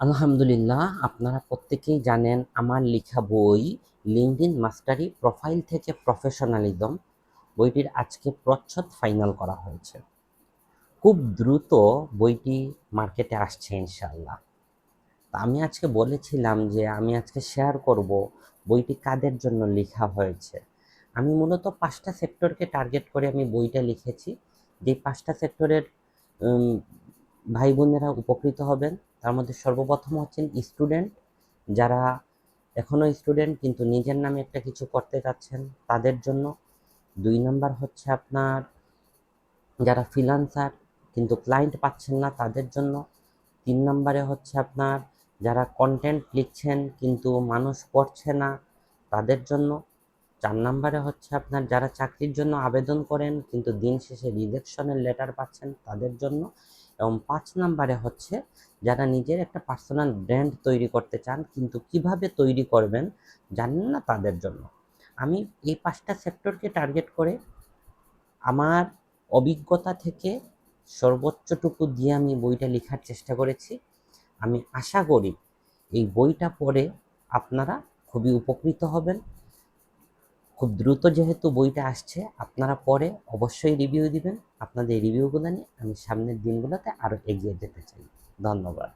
আলহামদুলিল্লাহ, আপনারা প্রত্যেকেই জানেন আমার লেখা বই লিঙ্কডিন মাস্টারি প্রোফাইল থেকে প্রফেশনালিজম বইটির আজকে প্রচ্ছদ ফাইনাল করা হয়েছে। খুব দ্রুত বইটি মার্কেটে আসছে ইনশাল্লাহ তা আমি আজকে বলেছিলাম যে আমি আজকে শেয়ার করব বইটি কাদের জন্য লেখা হয়েছে। আমি মূলত পাঁচটা সেক্টরকে টার্গেট করে আমি বইটা লিখেছি। যে পাঁচটা সেক্টরের ভাই বোনেরা উপকৃত হবেন। তার মধ্যে সর্বপ্রথম হচ্ছেন স্টুডেন্ট যারা এখনও স্টুডেন্ট কিন্তু নিজের নামে একটা কিছু করতে চাচ্ছেন তাদের জন্য। দুই নাম্বার হচ্ছে আপনার, যারা ফ্রিলান্সার কিন্তু ক্লায়েন্ট পাচ্ছেন না, তাদের জন্য। তিন নম্বরে হচ্ছে আপনার, যারা কন্টেন্ট লিখছেন কিন্তু মানুষ পড়ছে না, তাদের জন্য। চার নম্বরে হচ্ছে আপনার, যারা চাকরির জন্য আবেদন করেন কিন্তু দিন শেষে রিজেকশনের লেটার পাচ্ছেন, তাদের জন্য। এবং পাঁচ নাম্বারে হচ্ছে যারা নিজের একটা পার্সোনাল ব্র্যান্ড তৈরি করতে চান, কিন্তু কীভাবে তৈরি করবেন জানেন না তাদের জন্য। আমি এই পাঁচটা সেক্টরকে টার্গেট করে আমার অভিজ্ঞতা থেকে সর্বোচ্চটুকু দিয়ে আমি বইটা লেখার চেষ্টা করেছি। আমি আশা করি এই বইটা পড়ে আপনারা খুবই উপকৃত হবেন। খুব দ্রুত যেহেতু বইটা আসছে, আপনারা পরে অবশ্যই রিভিউ দিবেন। আপনাদের রিভিউগুলো নিয়ে আমি সামনের দিনগুলোতে আরও এগিয়ে যেতে চাই। ধন্যবাদ।